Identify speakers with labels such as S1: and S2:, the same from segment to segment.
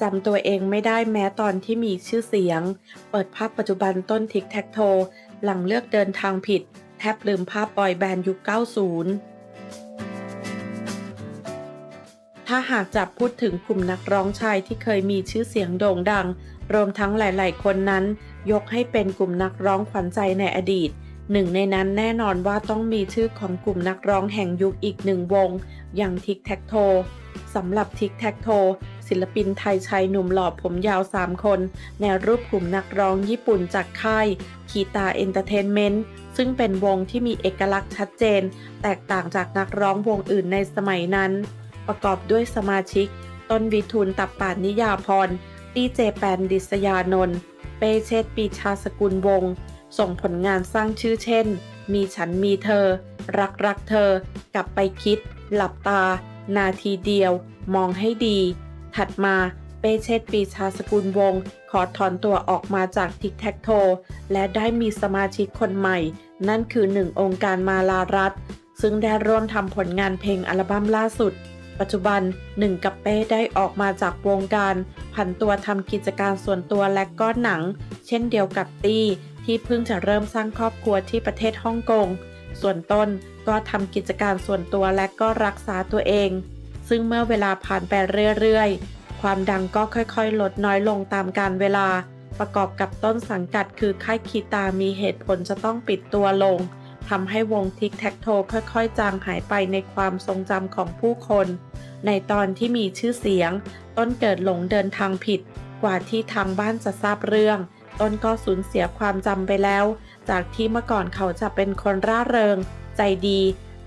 S1: จำตัวเองไม่ได้แม้ตอนที่มีชื่อเสียง เปิดภาพปัจจุบันต้นทิกแท็กโท หลังเลือกเดินทางผิด แทบลืมภาพบอยแบนด์ยุค 90 ถ้าหากจะพูดถึงกลุ่มนักร้องชายที่เคยมีชื่อเสียงโด่งดัง รวมทั้งหลาย ๆ คนนั้น ยกให้เป็นกลุ่มนักร้องขวัญใจในอดีต หนึ่งในนั้นแน่นอนว่าต้องมีชื่อของกลุ่มนักร้องแห่งยุคอีกหนึ่งวง อย่างทิกแท็กโทสำหรับทิกแท็กโทศิลปินไทยชายหนุ่มหล่อผมยาว 3 คน ในรูปกลุ่มนักร้องญี่ปุ่นจากค่ายคีตาเอนเตอร์เทนเมนต์ซึ่งเป็นวงที่มีเอกลักษณ์ชัดเจน แตกต่างจากนักร้องวงอื่นในสมัยนั้น ประกอบด้วยสมาชิก ต้นวิทูลตับป่านนิยาพรดีเจแปนดิษยานนท์เปเชษฐ์ปีชาสกุลวงศ์ ส่งผลงานสร้างชื่อเช่น มีฉันมีเธอ รักรักเธอ กลับไปคิด หลับตา นาทีเดียว มองให้ดี ถัดมาเป้เชษฐ์ปีชาสกุลวง ขอถอนตัวออกมาจากทิกแท็กโท และได้มีสมาชิกคนใหม่ นั่นคือหนึ่งองค์การมาลารัฐ ซึ่งได้ร่วมทำผลงานเพลงอัลบั้มล่าสุดปัจจุบันหนึ่งกับเป้ได้ออกมาจากวงการ ผันตัวทำกิจการส่วนตัวและก็หนัง เช่นเดียวกับตี้ ที่เพิ่งจะเริ่มสร้างครอบครัวที่ประเทศฮ่องกง ส่วนต้นก็ทำกิจการส่วนตัวและก็รักษาตัวเอง ซึ่งเมื่อเวลาผ่านไปเรื่อยๆ ความดังก็ค่อยๆ ลดน้อยลงตามกาลเวลา ประกอบกับต้นสังกัดคือค่ายคีตามีเหตุผลจะต้องปิดตัวลงทำให้วงทิกแท็กโทค่อยๆ จางหายไปในความทรงจำของผู้คน ในตอนที่มีชื่อเสียง ต้นเกิดหลงเดินทางผิด กว่าที่ทางบ้านจะทราบเรื่อง ต้นก็สูญเสียความจำไปแล้ว จากที่เมื่อก่อนเขาจะเป็นคนร่าเริง ใจดี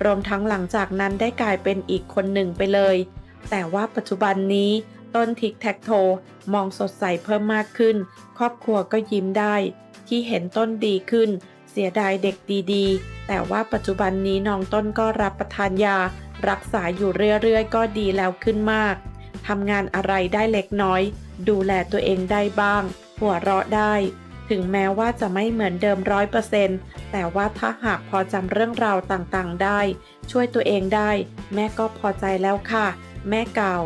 S1: รวมทั้งหลังจากนั้นได้กลายเป็นอีกคนหนึ่งไปเลย แต่ว่าปัจจุบันนี้ต้นทิกแท็กโทมองสดใสเพิ่มมากขึ้น ครอบครัวก็ยิ้มได้ ที่เห็นต้นดีขึ้น เสียดายเด็กดีๆ แต่ว่าปัจจุบันนี้น้องต้นก็รับประทานยา รักษาอยู่เรื่อยๆ ก็ดีแล้วขึ้นมากทำงานอะไรได้เล็กน้อย ดูแลตัวเองได้บ้าง หัวเราะได้ ถึงแม้ว่าจะไม่เหมือนเดิมร้อยเปอร์เซ็นต์แต่ว่าถ้าหากพอจำเรื่องราวต่างๆได้ ช่วยตัวเองได้ แม่ก็พอใจแล้วค่ะ แม่เก่า